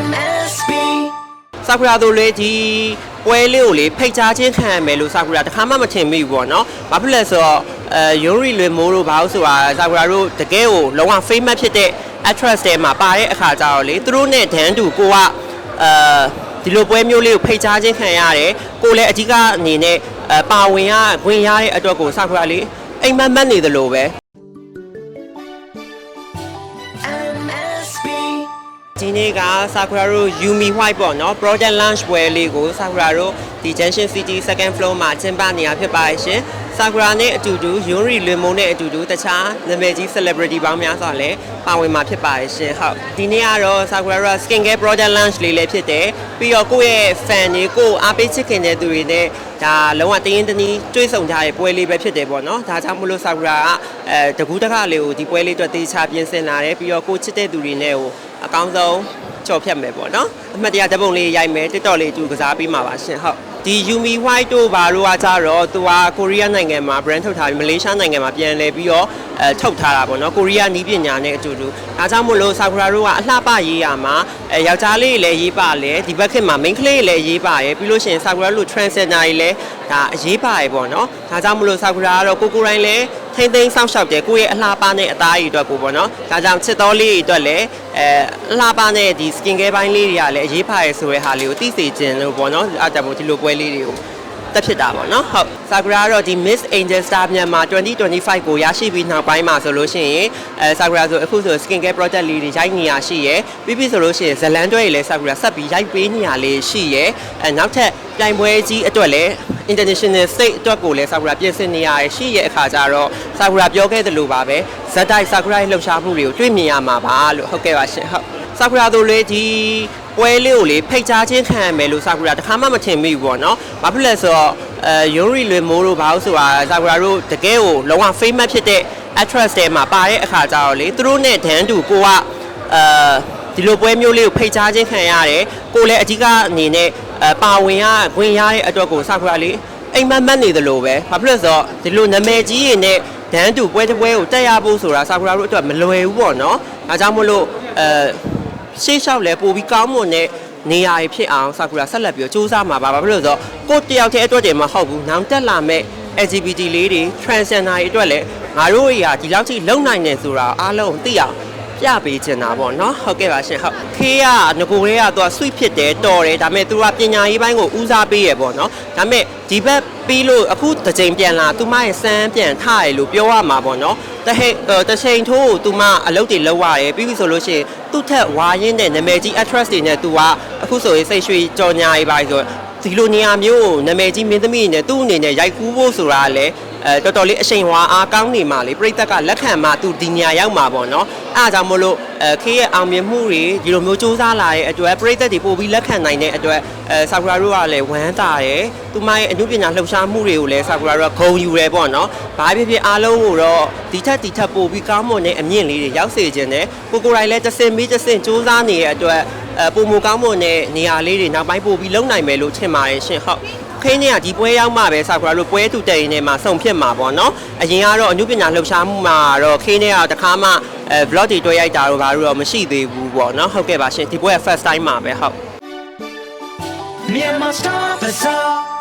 MSB ဆာကူရာတို့လေဒီပွဲလေးကိုလေဖိတ်ကြားချင်းခံရမယ်လို့ဆာကူရာတခါမှမထင်မိဘူးပေါ့နော်ဘာဖြစ်လဲဆိုတော့အဲယွန်ရီလွေမိုးတို့ဘာလို့ဆိုတာဆာကူရာတို့တကယ်ကိုလုံးဝ famous ဖြစ်တဲ့ actress တွေမှာပါတဲ့အခါကျတော့လေသူတို့နဲ့ဒန်တူကိုကအဲဒီလိုပွဲမျိုးလေးကိုဖိတ်ကြားချင်းခံရတယ်ကိုလည်းအကြီးကအနေနဲ့အဲပါဝင်ရဝင်ရတဲ့အတွက်ကိုဆာကူရာလေးအိမ်မက်မက်နေသလိုပဲ ဒီနေ့က Sakura တို့ Yumi White ပေါ့နော် Product Launch ပွဲလေးကို Sakura တို့ဒီ Junction City second floor မှာကျင်းပနေရဖြစ်ပါတယ်ရှင်။ Sakura နဲ့အတူတူ Yuri Lemon နဲ့အတူတူတခြားနာမည်ကြီး celebrity ပေါင်းများစွာလည်းပါဝင်မှာဖြစ်ပါတယ်ရှင်။ဟုတ်ဒီနေ့ကတော့ Sakura တို့ skin care product launch လေးလည်းဖြစ်တယ်။ပြီးတော့ကိုယ့်ရဲ့ fan တွေကိုအားပေးချစ်ခင်တဲ့သူတွေနဲ့ဒါလုံးဝတရင်တနည်းတွေ့ဆုံကြတဲ့ပွဲလေးပဲဖြစ်တယ်ပေါ့နော်။ဒါကြောင့်မလို့ Sakura ကအဲတကူးတခလေးကိုဒီပွဲလေးအတွက်တေချာပြင်ဆင်လာတယ်ပြီးတော့ကိုချစ်တဲ့သူတွေနဲ့ကို အကောင်းဆုံးကြော်ဖြတ်မယ်ပေါ့နော်အမှတ်တရဓာတ်ပုံလေးရိုက်မယ် TikTok လေးအတူကစားပေးမှာပါရှင်ဟုတ်ဒီ Yumi White တို့ဘာတို့ကကြတော့သူကကိုရီးယားနိုင်ငံမှာ brand ထုတ်ထားပြီးမလေးရှားနိုင်ငံမှာပြန်လဲပြီးတော့အဲထုတ်ထားတာပေါ့နော်ကိုရီးယားနီးပညာနဲ့အတူတူဒါကြောင့်မို့လို့ Sakura တို့ကအလှပရေးရမှာအဲယောက်ျားလေးတွေလည်းရေးပါလေဒီဘက်ခေတ်မှာ main ကလေးတွေလည်းရေးပါရယ်ပြီးလို့ရှိရင် Sakura တို့ transgender တွေလည်းဒါအရေးပါရယ်ပေါ့နော်ဒါကြောင့်မို့လို့ Sakura ကတော့ကိုကိုတိုင်းလည်း ထိမ့်သိမ်းစောင့်ရှောက်တယ်ကိုယ့်ရဲ့အလှပနဲ့အသားရည်အတွက်ကိုပေါ့နော်ဒါကြောင့်ချစ်တော်လေးတွေအတွက်လည်းအဲအလှပနဲ့ဒီ skin care ဘိုင်းလေးတွေကလည်းအရေးပါရယ်ဆိုတဲ့ဟာလေးကိုသိစေခြင်းလို့ပေါ့နော်အဲ့ဒါမို့ဒီလိုပွဲလေးတွေကို တက်ဖြစ်တာပေါ့နော်ဟုတ် Sakura ကတော့ဒီ Miss Angel Star မြန်မာ2025ကိုရရှိပြီးနောက်ပိုင်းမှာဆိုလို့ရှိရင်အဲ Sakura ဆိုအခုဆို skin care product လေးတွေရိုက်နေရရှိရယ်ပြီးပြီဆိုလို့ရှိရင်ဇလန်တွဲတွေလည်း Sakura ဆက်ပြီးရိုက်ပေးနေရလေးရှိရယ်အဲနောက်ထပ်ပြိုင်ပွဲကြီးအတွက်လည်း international state အတွက်ကိုလည်း Sakura ပြင်ဆင်နေရရှိရဲ့အခါကျတော့ Sakura ပြောခဲ့သလိုပါပဲဇက်တိုက် Sakura ရဲ့လှုပ်ရှားမှုတွေကိုတွေ့မြင်ရမှာပါလို့ဟုတ်ကဲ့ပါရှင်ဟုတ် Sakura တို့လေဒီ ပွဲလေးကိုလေဖိတ်ကြားချင်းခံရမယ်လို့ Sakura တခါမှမထင်မိဘူးပေါ့နော်ဘာဖြစ်လဲဆိုတော့အဲယွန်ရီလွေမိုးတို့ဘာလို့ဆိုတာ Sakura တို့တကယ်ကိုလုံးဝ famous ဖြစ်တဲ့ actress တွေမှာပါတဲ့အခါကျတော့လေသူတို့နဲ့ဒန်တူကိုကအဲဒီလိုပွဲမျိုးလေးကိုဖိတ်ကြားချင်းခံရတယ်ကိုလည်းအကြီးကအနေနဲ့အဲပါဝင်ရဝင်ရတဲ့အတွက်ကို Sakura လေးအိမ်မက်မက်နေသလိုပဲဘာဖြစ်လို့လဲဆိုတော့ဒီလိုနာမည်ကြီးတွေနဲ့ဒန်တူပွဲတစ်ပွဲကိုတက်ရဖို့ဆိုတာဆာကူရာတို့အတွက်မလွယ်ဘူးပေါ့နော်။ဒါကြောင့်မို့လို့အဲ ရှေ့လျှောက်လဲပို့ပြီးကောင်းမွန်တဲ့နေရာတွေဖြစ်အောင်ဆာကူရာဆက်လက်ပြီးတော့စူးစမ်းမှာပါဘာဖြစ်လို့လဲဆိုတော့ကိုယ့်တယောက်တည်းအတွက်တည်းမဟုတ်ဘူး။နောက်တက်လာမဲ့ LGBT လေးတွေ transgender တွေအတွက်လည်းငါတို့တွေကဒီလောက်ထိလုံနိုင်နေဆိုတာအားလုံးသိအောင် ပြပေးချင်တာပေါ့နော်ဟုတ်ကဲ့ပါရှင်ဟုတ်ခေးကငကိုတွေကသူက sweet ဖြစ်တယ်တော်တယ်ဒါပေမဲ့သူကပညာရေးပိုင်းကိုဦးစားပေးရပေါ့နော်ဒါပေမဲ့ဒီဘက်ပြီးလို့အခုတစ်ချိန်ပြန်လာသူမရဲ့စမ်းပြန်ထရလို့ပြောရမှာပေါ့နော်တဟိတချိန်ထိုးကိုသူမအလုပ်တွေလုပ်ရတယ်ပြီးပြီဆိုလို့ရှိရင်သူ့ထက်ဝါရင်းတဲ့နာမည်ကြီး actress တွေနဲ့သူကအခုဆိုရင်စိတ်ရွှေကြော်ညာရေးပိုင်းဆိုဒီလိုနေရာမျိုးကိုနာမည်ကြီးမင်းသမီးတွေနဲ့သူ့အနေနဲ့ရိုက်ကူးဖို့ဆိုတာကလည်း အဲတော်တော်လေးအရှိန်ဟွာအားကောင်းနေမှလေပြိသက်ကလက်ခံမှသူဒီနေရာရောက်မှာပေါ့နော်အဲအားကြောင့်မို့လို့အဲခေးရဲ့အောင်မြင်မှုတွေဒီလိုမျိုးစူးစမ်းလာတဲ့အတွက်ပြိသက်တွေပို့ပြီးလက်ခံနိုင်တဲ့အတွက်အဲဆာကူရာတို့ကလည်းဝမ်းသာတယ်သူမရဲ့အမှုပညာလှုပ်ရှားမှုတွေကိုလည်းဆာကူရာတို့ကဂုဏ်ယူတယ်ပေါ့နော်ဘာဖြစ်ဖြစ်အားလုံးကိုတော့ဒီထက်ဒီထက်ပို့ပြီးကောင်းမွန်တဲ့အမြင့်လေးတွေရောက်စေခြင်းနဲ့ကိုကိုယ်တိုင်လည်းတစ်စင်ပြီးတစ်စင်စူးစမ်းနေတဲ့အတွက်အဲပုံမကောင်းမွန်တဲ့နေရာလေးတွေနောက်ပိုင်းပို့ပြီးလုံနိုင်မယ်လို့ထင်ပါတယ်ရှင်ဟုတ် ခင်းနေကဒီပွဲရောက်မှပဲဆာကူရာတို့ပွဲတူတဲ့ရင်ထဲမှာစုံဖြစ်မှာပေါ့နော်အရင်ကတော့အမှုပညာလှုပ်ရှားမှုမှာတော့ခင်းနေကတခါမှအဲ vlog တွေတွေ့ရိုက်တာတော့ဘာလို့တော့မရှိသေးဘူးပေါ့နော်ဟုတ်ကဲ့ပါရှင်ဒီပွဲက first time မှာပဲဟုတ် Myanmar Star Bazaar